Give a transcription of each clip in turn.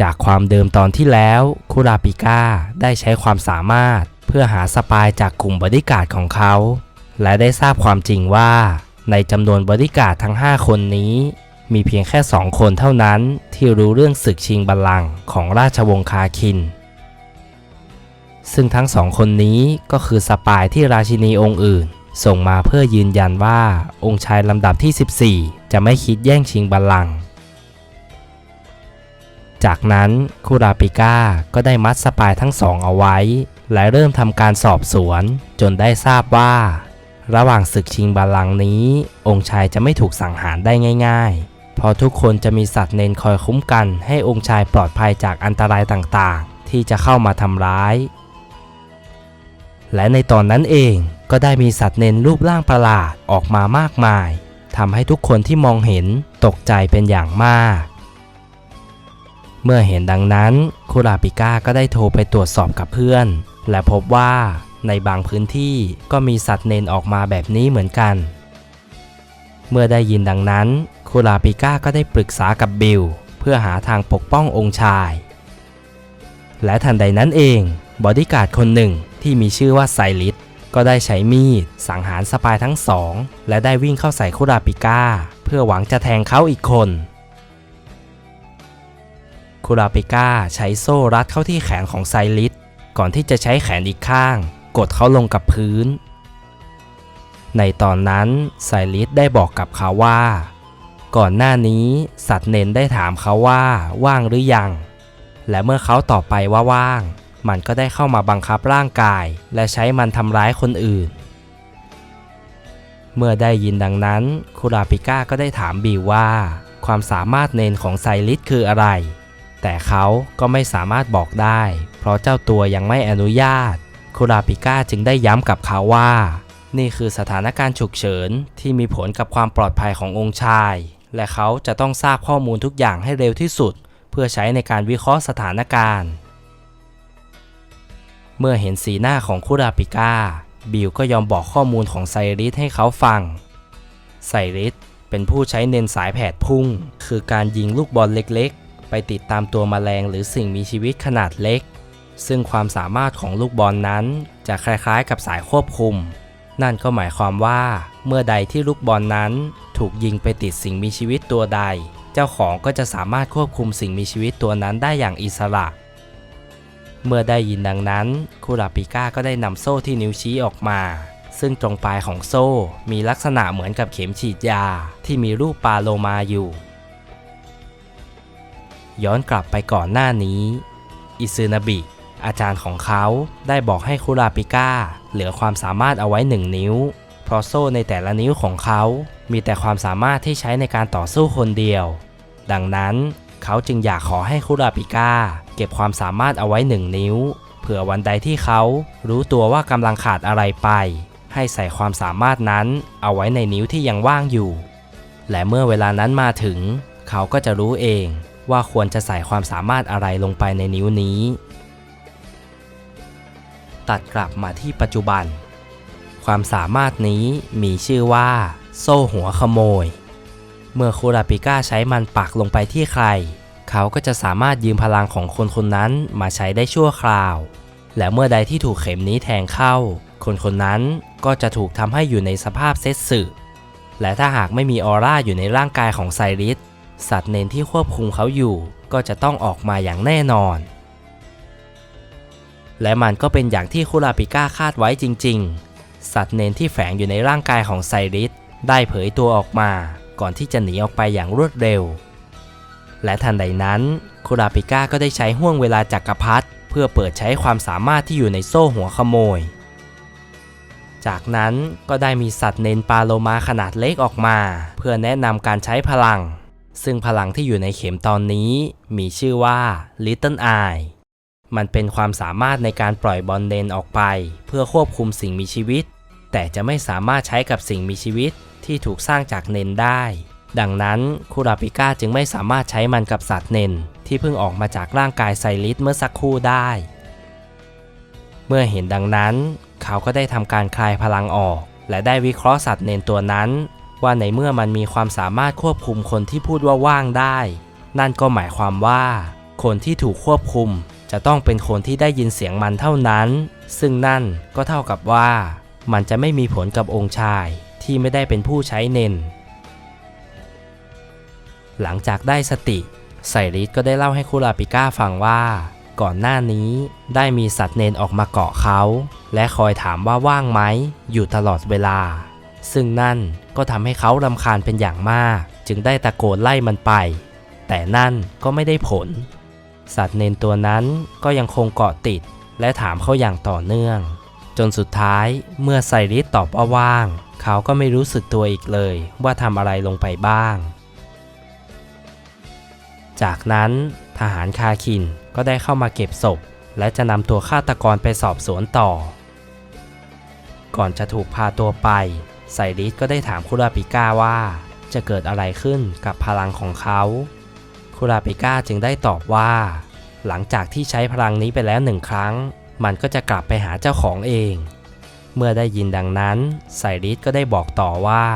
จากความเดิมตอนที่แล้วคุราปิก้าได้ใช้ความสามารถเพื่อหาสปายจากกลุ่มบริการดของเขา และได้ทราบความจริงว่าในจำนวนบริการดทั้ง 5 คนนี้ มีเพียงแค่สองคนเท่านั้นที่รู้เรื่องศึกชิงบัลลังก์ของราชวงศ์คาคิน ซึ่งทั้งสองคนนี้ก็คือสปายที่ราชินีองค์อื่น ส่งมาเพื่อยืนยันว่าองค์ชายลำดับที่ 14 จะไม่คิดแย่งชิงบัลลังก์ จากนั้นคูราปิก้าก็ได้มัดสปายทั้งสองเอาไว้ และเริ่มทำการสอบสวนจนได้ทราบว่า ระหว่างศึกชิงบัลลังก์นี้ องค์ชายจะไม่ถูกสังหารได้ง่ายๆ เพราะทุกคนจะมีสัตว์เนนคอยคุ้มกันให้องค์ชายปลอดภัยจากอันตรายต่างๆ ที่จะเข้ามาทำร้าย และในตอนนั้นเองก็ได้มีสัตว์เนนรูปร่างประหลาดออกมามากมายทำให้ทุกคนที่มองเห็นตกใจเป็นอย่างมาก เมื่อเห็นดังนั้นคุราปิก้าก็ได้โทรไปตรวจสอบกับเพื่อน และพบว่าในบางพื้นที่ก็มีสัตว์เนนออกมาแบบนี้เหมือนกัน เมื่อได้ยินดังนั้นคุราปิก้าก็ได้ปรึกษากับบิล เพื่อหาทางปกป้ององค์ชาย และทันใดนั้นเองบอดี้การ์ดคนหนึ่งที่มีชื่อว่าไซริสก็ได้ใช้มีด สังหารสปายทั้งสอง และได้วิ่งเข้าใส่คุราปิก้า เพื่อหวังจะแทงเขาอีกคน คุราปิก้าใช้โซ่รัดเข้าที่แขนของไซริสก่อนที่จะใช้แขนอีกข้าง กดเขาลงกับพื้น ในตอนนั้นไซริสได้บอกกับเขาว่า ก่อนหน้านี้สัตว์เนนได้ถามเขาว่าว่างหรือยัง และเมื่อเขาตอบไปว่าว่าง มันก็ได้เข้ามาบังคับร่างกาย และใช้มันทำร้ายคนอื่น เมื่อได้ยินดังนั้นคุราปิก้าก็ได้ถามบิวว่า ความสามารถเนนของไซริสคืออะไร แต่เขาก็ไม่สามารถบอกได้ เพราะเจ้าตัวยังไม่อนุญาต คุราปิก้าจึงได้ย้ำกับเขาว่า นี่คือสถานการณ์ฉุกเฉินที่มีผลกับความปลอดภัยขององค์ชาย และเขาจะต้องทราบข้อมูลทุกอย่างให้เร็วที่สุด เพื่อใช้ในการวิเคราะห์สถานการณ์ เมื่อเห็นสีหน้าของคุราปิก้า บิลก็ยอมบอกข้อมูลของไซริสให้เขาฟัง ไซริสเป็นผู้ใช้เน้นสายแผดพุ่ง คือการยิงลูกบอลเล็กๆ ไปติดตามตัวแมลงหรือสิ่งมีชีวิตขนาดเล็ก ซึ่งความสามารถของลูกบอลนั้น จะคล้ายๆกับสายควบคุม นั่นก็หมายความว่าเมื่อใดที่ลูกบอลนั้น ถูกยิงไปติดสิ่งมีชีวิตตัวใด เจ้าของก็จะสามารถควบคุมสิ่งมีชีวิตตัวนั้นได้อย่างอิสระเมื่อได้ยินดังนั้นคุราปิก้าก็ได้นำโซ่ที่นิ้วชี้ออกมา ซึ่งตรงปลายของโซ่มีลักษณะเหมือนกับเข็มฉีดยาที่มีรูปปลาโลมาอยู่ ย้อนกลับไปก่อนหน้านี้ อิซึนาบิ อาจารย์ของเขาได้บอกให้คุราปิก้าเหลือความสามารถเอาไว้หนึ่งนิ้ว เพราะโซ่ในแต่ละนิ้วของเขา มีแต่ความสามารถที่ใช้ในการต่อสู้คนเดียว ดังนั้นเขาจึงอยากขอให้คุราปิก้าเก็บความสามารถเอาไว้หนึ่งนิ้ว เผื่อวันใดที่เขารู้ตัวว่ากำลังขาดอะไรไป ให้ใส่ความสามารถนั้นเอาไว้ในนิ้วที่ยังว่างอยู่ และเมื่อเวลานั้นมาถึง เขาก็จะรู้เอง ว่าควรจะใส่ความสามารถอะไรลงไปในนิ้วนี้ ตัดกลับมาที่ปัจจุบัน ความสามารถนี้มีชื่อว่า โซ่หัวขโมย เมื่อคูราปิก้าใช้มันปักลงไปที่ใคร เขาก็จะสามารถยืมพลังของคนคนนั้นมาใช้ได้ชั่วคราว และเมื่อใดที่ถูกเข็มนี้แทงเข้า คนคนนั้นก็จะถูกทำให้อยู่ในสภาพเซตสึและถ้าหากไม่มีออร่าอยู่ในร่างกายของไซริส สัตว์เนนที่ควบคุมเขาอยู่ก็จะต้องออกมาอย่างแน่นอน และมันก็เป็นอย่างที่คุราปิก้าคาดไว้จริง ๆ สัตว์เนนที่แฝงอยู่ในร่างกายของไซริสได้เผยตัวออกมาก่อนที่จะหนีออกไปอย่างรวดเร็ว และทันใดนั้นคุราปิก้าก็ได้ใช้ห่วงเวลาจักรพรรดิเพื่อเปิดใช้ความสามารถที่อยู่ในโซ่หัวขโมย จากนั้นก็ได้มีสัตว์เนนปาโลมาขนาดเล็กออกมา เพื่อแนะนำการใช้พลัง ซึ่งพลังที่อยู่ในเข็มตอนนี้มีชื่อว่า Little Eye มันเป็นความสามารถในการปล่อยบอลเดนออกไป เพื่อควบคุมสิ่งมีชีวิต แต่จะไม่สามารถใช้กับสิ่งมีชีวิตที่ถูกสร้างจากเนนได้ ดังนั้นคูราปิก้าจึงไม่สามารถใช้มันกับสัตว์เนนที่เพิ่งออกมาจากร่างกายไซริสเมื่อสักครู่ได้ เมื่อเห็นดังนั้น เขาก็ได้ทำการคลายพลังออก และได้วิเคราะห์สัตว์เนนตัวนั้น ว่าในเมื่อมันมีความสามารถควบคุมคนที่พูดว่าว่างได้ นั่นก็หมายความว่า คนที่ถูกควบคุม จะต้องเป็นคนที่ได้ยินเสียงมันเท่านั้น ซึ่งนั่นก็เท่ากับว่า มันจะไม่มีผลกับองค์ชายที่ไม่ได้เป็นผู้ใช้เนน หลังจากได้สติไซริสก็ได้เล่าให้คุราปิก้าฟังว่า ก่อนหน้านี้ได้มีสัตว์เนนออกมาเกาะเขา และคอยถามว่าว่างไหมอยู่ตลอดเวลา ซึ่งนั่นก็ทำให้เขารำคาญเป็นอย่างมาก จึงได้ตะโกนไล่มันไป แต่นั่นก็ไม่ได้ผล สัตว์เนนตัวนั้นก็ยังคงเกาะติด และถามเขาอย่างต่อเนื่อง จนสุดท้ายเมื่อไซริสตอบว่าว่าง เขาก็ไม่รู้สึกตัวอีกเลยว่าทำอะไรลงไปบ้าง จากนั้นทหารคาคินก็ได้เข้ามาเก็บศพ และจะนำตัวฆาตกรไปสอบสวนต่อ ก่อนจะถูกพาตัวไป ไซริสก็ได้ถามคุราปิก้าว่าจะเกิดอะไรขึ้นกับพลังของเขา คุราปิก้าจึงได้ตอบว่า หลังจากที่ใช้พลังนี้ไปแล้วหนึ่งครั้ง มันก็จะกลับไปหาเจ้าของเอง เมื่อได้ยินดังนั้นไซริสก็ได้บอกต่อว่า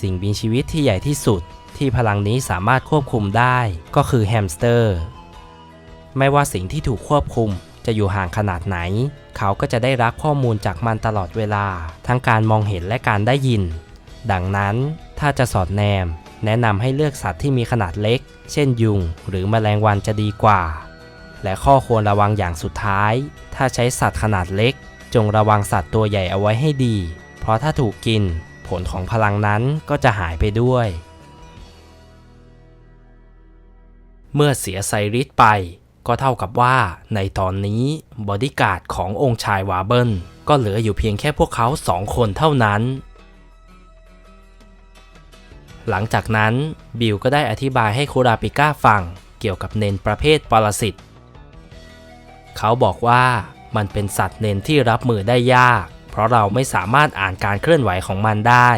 สิ่งมีชีวิตที่ใหญ่ที่สุดที่พลังนี้สามารถควบคุมได้ก็คือแฮมสเตอร์ ไม่ว่าสิ่งที่ถูกควบคุม จะอยู่ห่างขนาดไหน เขาก็จะได้รับข้อมูลจากมันตลอดเวลา ทั้งการมองเห็นและการได้ยิน ดังนั้นถ้าจะสอดแนม แนะนำให้เลือกสัตว์ที่มีขนาดเล็ก เช่นยุง หรือแมลงวันจะดีกว่า และข้อควรระวังอย่างสุดท้าย ถ้าใช้สัตว์ขนาดเล็ก จงระวังสัตว์ตัวใหญ่เอาไว้ให้ดี เพราะถ้าถูกกิน ผลของพลังนั้นก็จะหายไปด้วยเมื่อเสียไซริสไป ก็เท่ากับว่าในตอนนี้บอดี้การ์ดขององค์ชายวาเบิลก็เหลืออยู่เพียงแค่พวกเขาสองคนเท่านั้น หลังจากนั้นบิลก็ได้อธิบายให้คูราปิก้าฟังเกี่ยวกับเนนประเภทปรสิตเขาบอกว่ามันเป็นสัตว์เนนที่รับมือได้ยาก เพราะเราไม่สามารถอ่านการเคลื่อนไหวของมันได้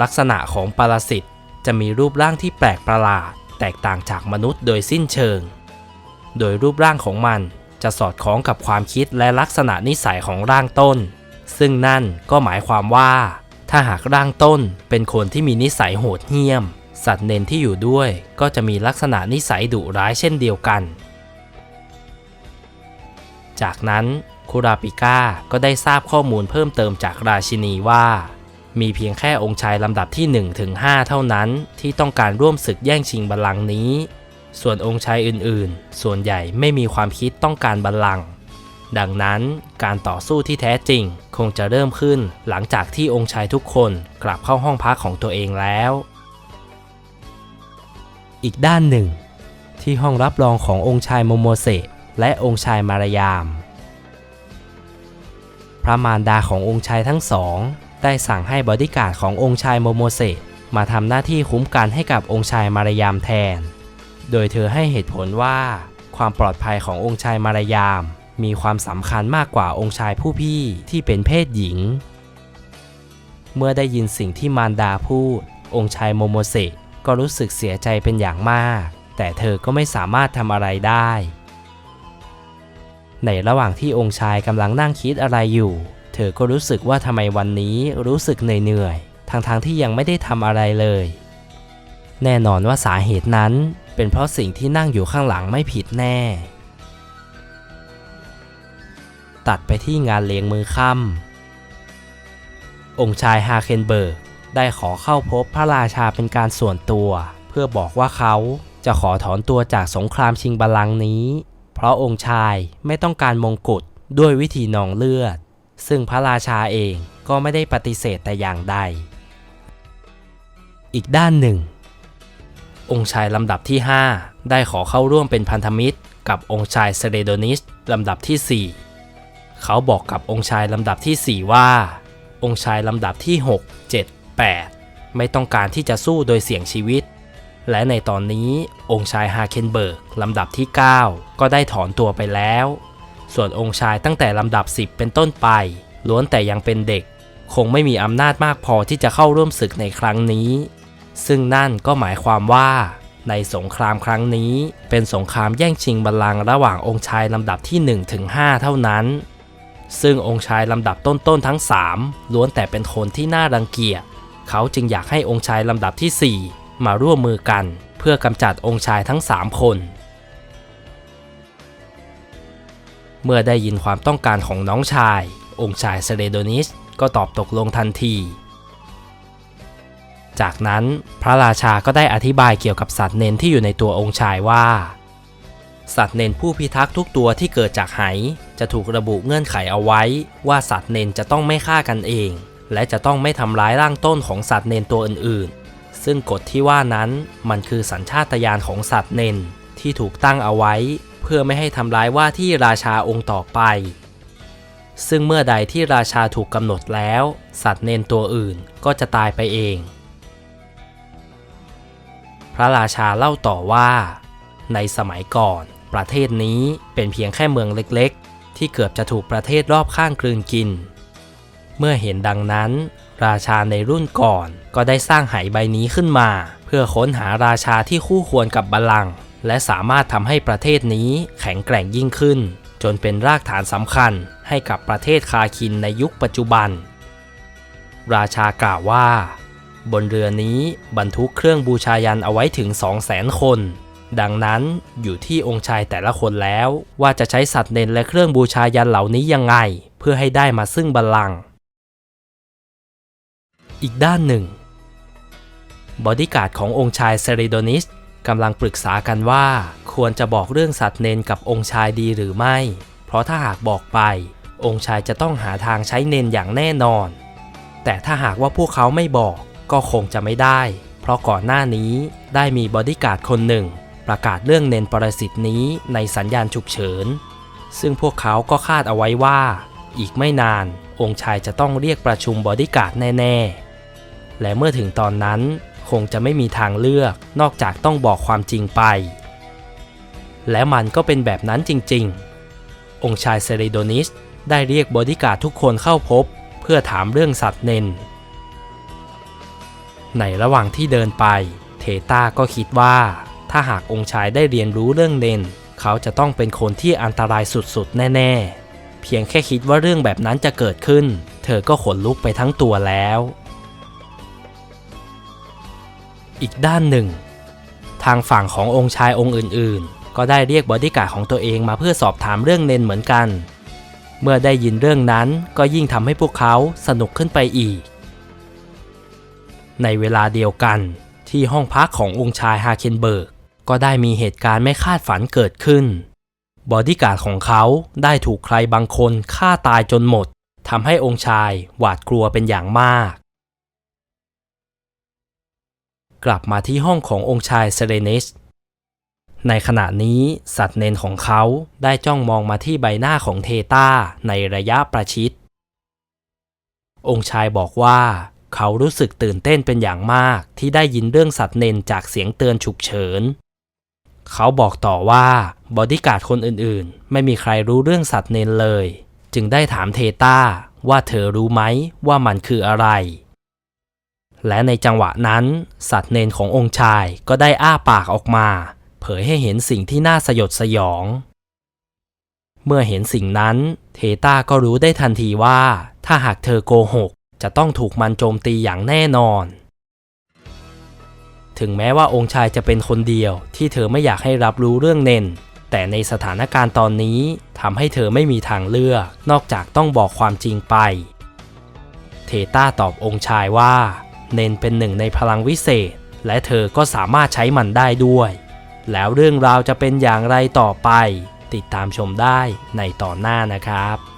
ลักษณะของปรสิตจะมีรูปร่างที่แปลกประหลาด แตกต่างจากมนุษย์โดยสิ้นเชิง โดยรูปร่างของมันจะสอดคล้องกับความคิดและลักษณะนิสัยของร่างต้น ซึ่งนั่นก็หมายความว่า ถ้าหากร่างต้นเป็นคนที่มีนิสัยโหดเหี้ยม สัตว์เนนที่อยู่ด้วยก็จะมีลักษณะนิสัยดุร้ายเช่นเดียวกัน จากนั้นคุราปิก้าก็ได้ทราบข้อมูลเพิ่มเติมจากราชินีว่า มีเพียงแค่องค์ชายลำดับที่1ถึง5เท่านั้นที่ต้องการร่วมศึกแย่งชิงบัลลังก์นี้ ส่วนองค์ชายอื่นๆ ส่วนใหญ่ไม่มีความคิดต้องการบัลลังก์ดังนั้นการต่อสู้ที่แท้จริงคงจะเริ่มขึ้นหลังจากที่องค์ชายทุกคนกลับเข้าห้องพักของตัวเองแล้ว อีกด้านหนึ่ง ที่ห้องรับรองขององค์ชายโมโมเสะและองค์ชายมารยาม พระมารดาขององค์ชายทั้งสอง ได้สั่งให้บอดี้การ์ดขององค์ชายโมโมเสะมาทำหน้าที่คุ้มกันให้กับองค์ชายมารยามแทน โดยเธอให้เหตุผลว่า ความปลอดภัยขององค์ชายมารยาม มีความสำคัญมากกว่าองค์ชายผู้พี่ที่เป็นเพศหญิง เมื่อได้ยินสิ่งที่มารดาพูด องค์ชายโมโมเสะก็รู้สึกเสียใจเป็นอย่างมาก แต่เธอก็ไม่สามารถทำอะไรได้ ในระหว่างที่องค์ชายกำลังนั่งคิดอะไรอยู่ เธอก็รู้สึกว่าทำไมวันนี้รู้สึกเหนื่อยๆทั้งๆที่ยังไม่ได้ทำอะไรเลย แน่นอนว่าสาเหตุนั้น เป็นเพราะสิ่งที่นั่งอยู่ข้างหลังไม่ผิดแน่ ตัดไปที่งานเลี้ยงมือค่ำองค์ชายฮาเคนเบิร์กได้ขอเข้าพบพระราชาเป็นการส่วนตัว เพื่อบอกว่าเขาจะขอถอนตัวจากสงครามชิงบัลลังก์นี้ เพราะองค์ชายไม่ต้องการมงกุฎด้วยวิธีนองเลือด ซึ่งพระราชาเองก็ไม่ได้ปฏิเสธแต่อย่างใด อีกด้านหนึ่ง องค์ชายลำดับที่ 5 ได้ขอเข้าร่วมเป็นพันธมิตร กับองค์ชายเซเรโดนิสลำดับที่ 4 เขาบอกกับองค์ชายลำดับที่ 4 ว่า องค์ชายลำดับที่ 6 7 8 ไม่ต้องการที่จะสู้โดยเสี่ยงชีวิต และในตอนนี้องค์ชายฮาเคนเบิร์กลำดับที่ 9 ก็ได้ถอนตัวไปแล้ว ส่วนองค์ชายตั้งแต่ลำดับ 10 เป็นต้นไป ล้วนแต่ยังเป็นเด็ก คงไม่มีอำนาจมากพอที่จะเข้าร่วมศึกในครั้งนี้ ซึ่งนั่นก็หมายความว่า ในสงครามครั้งนี้ เป็นสงครามแย่งชิงบัลลังก์ระหว่างองค์ชายลำดับที่1ถึง5เท่านั้น ซึ่งองค์ชายลำดับต้นๆทั้ง 3 ล้วนแต่เป็นคนที่น่ารังเกียจเขาจึงอยากให้องค์ชายลำดับที่ 4 มาร่วมมือกัน เพื่อกำจัดองค์ชายทั้ง 3 คนเมื่อได้ยินความต้องการของน้องชาย องค์ชายเซเลโดนิสก็ตอบตกลงทันที จากนั้นพระราชาก็ได้อธิบายเกี่ยวกับสัตว์เนนที่อยู่ในตัวองค์ชายว่า สัตว์เนนผู้พิทักษ์ทุกตัวที่เกิดจากไหจะถูกระบุเงื่อนไขเอาไว้ ว่าสัตว์เนนจะต้องไม่ฆ่ากันเอง และจะต้องไม่ทำร้ายร่างต้นของสัตว์เนนตัวอื่นๆ ซึ่งกฎที่ว่านั้นมันคือสัญชาตญาณของสัตว์เนนที่ถูกตั้งเอาไว้ เพื่อไม่ให้ทำร้ายว่าที่ราชาองค์ต่อไป ซึ่งเมื่อใดที่ราชาถูกกำหนดแล้ว สัตว์เนนตัวอื่นก็จะตายไปเอง พระราชาเล่าต่อว่า ในสมัยก่อนประเทศนี้เป็นเพียงแค่เมืองเล็กๆ ที่เกือบจะถูกประเทศรอบข้างกลืนกิน เมื่อเห็นดังนั้น ราชาในรุ่นก่อนก็ได้สร้างไหใบนี้ขึ้นมา เพื่อค้นหาราชาที่คู่ควรกับบัลลังก์และสามารถทำให้ประเทศนี้แข็งแกร่งยิ่งขึ้น จนเป็นรากฐานสำคัญให้กับประเทศคาคินในยุคปัจจุบัน ราชากล่าวว่า บนเรือนี้บรรทุกเครื่องบูชายันเอาไว้ถึง 200,000 คน ดังนั้นอยู่ที่องค์ชายแต่ละคนแล้วว่าจะใช้สัตว์เนนและเครื่องบูชายันเหล่านี้ยังไง เพื่อให้ได้มาซึ่งบัลลังก์อีกด้านหนึ่ง บอดี้การ์ดขององค์ชายเซริโดนิสกำลังปรึกษากันว่า ควรจะบอกเรื่องสัตว์เนนกับองค์ชายดีหรือไม่ เพราะถ้าหากบอกไป องค์ชายจะต้องหาทางใช้เนนอย่างแน่นอน แต่ถ้าหากว่าพวกเขาไม่บอก ก็คงจะไม่ได้ เพราะก่อนหน้านี้ได้มีบอดี้การ์ดคนหนึ่ง ประกาศเรื่องเนนปรสิตนี้ในสัญญาณฉุกเฉิน ซึ่งพวกเขาก็คาดเอาไว้ว่า อีกไม่นานองค์ชายจะต้องเรียกประชุมบอดี้การ์ดแน่ ๆ และเมื่อถึงตอนนั้นคงจะไม่มีทางเลือกนอกจากต้องบอกความจริงไป และมันก็เป็นแบบนั้นจริง ๆ องค์ชายเซริโดนิสได้เรียกบอดี้การ์ดทุกคนเข้าพบ เพื่อถามเรื่องสัตว์เนน ในระหว่างที่เดินไป เทต้าก็คิดว่า ถ้าหากองค์ชายได้เรียนรู้เรื่องเนนเขาจะต้องเป็นคนที่อันตรายสุดๆ แน่ ๆ เพียงแค่คิดว่าเรื่องแบบนั้นจะเกิดขึ้น เธอก็ขนลุกไปทั้งตัวแล้ว อีกด้านหนึ่ง ทางฝั่งขององค์ชายองค์อื่น ๆ ก็ได้เรียกบอดี้การ์ดของตัวเองมาเพื่อสอบถามเรื่องเนนเหมือนกัน เมื่อได้ยินเรื่องนั้นก็ยิ่งทำให้พวกเขาสนุกขึ้นไปอีก ในเวลาเดียวกัน ที่ห้องพักขององค์ชายฮาเคนเบิร์ก ก็ได้มีเหตุการณ์ไม่คาดฝันเกิดขึ้น บอดี้การ์ดของเขาได้ถูกใครบางคนฆ่าตายจนหมดทำให้องค์ชายหวาดกลัวเป็นอย่างมาก กลับมาที่ห้องขององค์ชายเซเลนิสในขณะนี้สัตว์เนนของเขาได้จ้องมองมาที่ใบหน้าของเทต้าในระยะประชิด องค์ชายบอกว่า เขารู้สึกตื่นเต้นเป็นอย่างมากที่ได้ยินเรื่องสัตว์เนนจากเสียงเตือนฉุกเฉิน เขาบอกต่อว่าบอดี้การ์ดคนอื่นๆ ไม่มีใครรู้เรื่องสัตว์เนนเลย จึงได้ถามเทต้าว่าเธอรู้ไหมว่ามันคืออะไร และในจังหวะนั้น สัตว์เนนขององค์ชายก็ได้อ้าปากออกมา เผยให้เห็นสิ่งที่น่าสยดสยอง เมื่อเห็นสิ่งนั้น เทต้าก็รู้ได้ทันทีว่า ถ้าหากเธอโกหก จะต้องถูกมันโจมตีอย่างแน่นอน ถึงแม้ว่าองค์ชายจะเป็นคนเดียวที่เธอไม่อยากให้รับรู้เรื่องเนน แต่ในสถานการณ์ตอนนี้ทำให้เธอไม่มีทางเลือก นอกจากต้องบอกความจริงไป เทต้าตอบองค์ชายว่า เนนเป็นหนึ่งในพลังวิเศษ และเธอก็สามารถใช้มันได้ด้วย แล้วเรื่องราวจะเป็นอย่างไรต่อไป ติดตามชมได้ในตอนหน้านะครับ